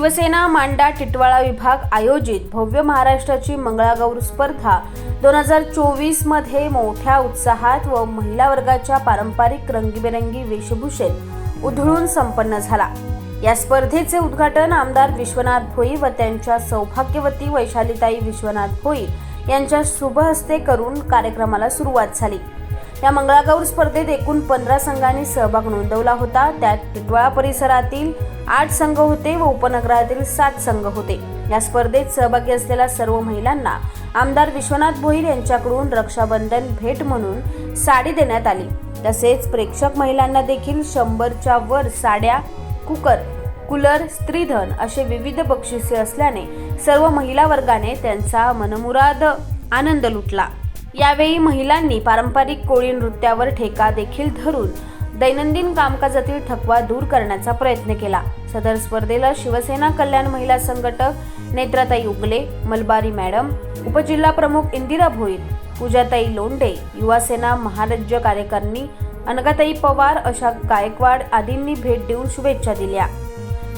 शिवसेना मांडा टिटवाळा विभाग आयोजित भव्य महाराष्ट्राची मंगळागौर स्पर्धा दोन हजार चोवीसमध्ये मोठ्या उत्साहात व महिला वर्गाच्या पारंपरिक रंगीबेरंगी वेशभूषेत उधळून संपन्न झाला. या स्पर्धेचे उद्घाटन आमदार विश्वनाथ भोई व त्यांच्या सौभाग्यवती वैशालीताई विश्वनाथ भोई यांच्या शुभ हस्ते करून कार्यक्रमाला सुरुवात झाली. या मंगळागौर स्पर्धेत एकूण पंधरा संघांनी सहभाग नोंदवला होता. त्यात टिटवाळा परिसरातील आठ संघ होते व उपनगरातील सात संघ होते. या स्पर्धेत सहभागी असलेल्या सर्व महिलांना आमदार विश्वनाथ भोईर यांच्याकडून रक्षाबंधन भेट म्हणून साडी देण्यात आली. तसेच प्रेक्षक महिलांना देखील शंभरच्या वर साड्या कुकर कूलर स्त्रीधन असे विविध बक्षिसे असल्याने सर्व महिला वर्गाने त्यांचा मनमुराद आनंद लुटला. यावेळी महिलांनी पारंपरिक कोळी नृत्यावर ठेका देखील धरून दैनंदिन कामकाजातील थकवा दूर करण्याचा प्रयत्न केला. सदर स्पर्धेला शिवसेना कल्याण महिला संघटक नेत्राताई उगले मलबारी मॅडम उपजिल्हा प्रमुख इंदिरा भोईर पूजाताई लोंढे युवासेना महाराज्य कार्यकारिणी अनगाताई पवार अशा गायकवाड आदींनी भेट देऊन शुभेच्छा दिल्या.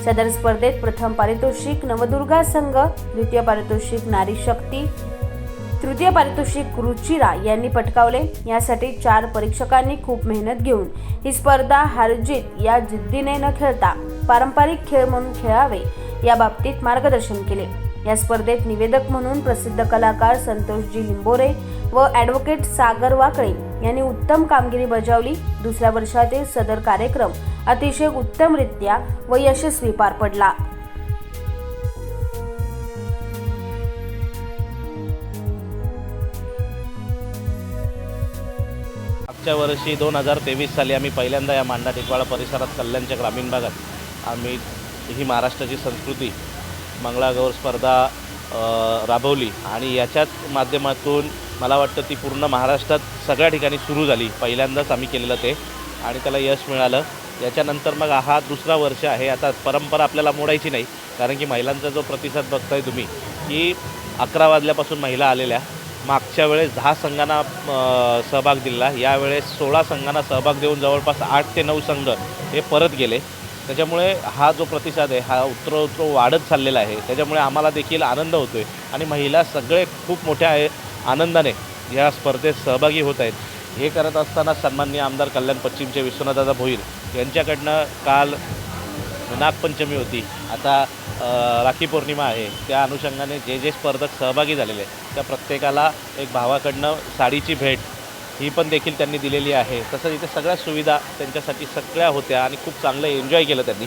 सदर स्पर्धेत प्रथम पारितोषिक नवदुर्गा संघ द्वितीय पारितोषिक नारी शक्ती तृतीय पारितोषिक रुचिरा यांनी पटकावले. यासाठी चार परीक्षकांनी खूप मेहनत घेऊन ही स्पर्धा हारजीत या जिद्दीने न खेळता पारंपरिक खेळ म्हणून खेळावे या बाबतीत मार्गदर्शन केले. या स्पर्धेत निवेदक म्हणून प्रसिद्ध कलाकार संतोषजी लिंबोरे व ॲडव्होकेट सागर वाकळे यांनी उत्तम कामगिरी बजावली. दुसऱ्या वर्षातील सदर कार्यक्रम अतिशय उत्तमरित्या व यशस्वी पार पडला. मागच्या वर्षी दोन हजार तेवीस साली आम्ही पहिल्यांदा या मांडा टिकवाळा परिसरात कल्याणच्या ग्रामीण भागात आम्ही ही महाराष्ट्राची संस्कृती मंगळागौर स्पर्धा राबवली आणि याच्याच माध्यमातून मला वाटतं ती पूर्ण महाराष्ट्रात सगळ्या ठिकाणी सुरू झाली. पहिल्यांदाच आम्ही केलेलं ते आणि त्याला यश मिळालं. याच्यानंतर मग हा दुसरा वर्ष आहे. आता परंपरा आपल्याला मोडायची नाही कारण की महिलांचा जो प्रतिसाद बघताय तुम्ही की अकरा वाजल्यापासून महिला आलेल्या मागच्या वेळेस दहा संघांना सहभाग दिला यावेळेस सोळा संघांना सहभाग देऊन जवळपास आठ ते नऊ संघ हे परत गेले. त्याच्यामुळे हा जो प्रतिसाद आहे हा उतर वाढत चाललेला आहे. त्याच्यामुळे आम्हाला देखील आनंद होतो आहे आणि महिला सगळे खूप मोठ्या आहे आनंदाने या स्पर्धेत सहभागी होत आहेत. हे करत असताना सन्माननीय आमदार कल्याण पश्चिमचे विश्वनाथदादा भोईर यांच्याकडनं काल नागपंचमी होती. आता राखी पौर्णिमा आहे. त्या अनुषंगाने जे जे स्पर्धक सहभागी झालेले आहेत, त्या प्रत्येकाला एक भावाकडनं साडीची भेट ही पण देखील त्यांनी दिलेली आहे. तसंच इथे सगळ्या सुविधा त्यांच्यासाठी सगळ्या होत्या आणि खूप चांगलं एन्जॉय केलं त्यांनी.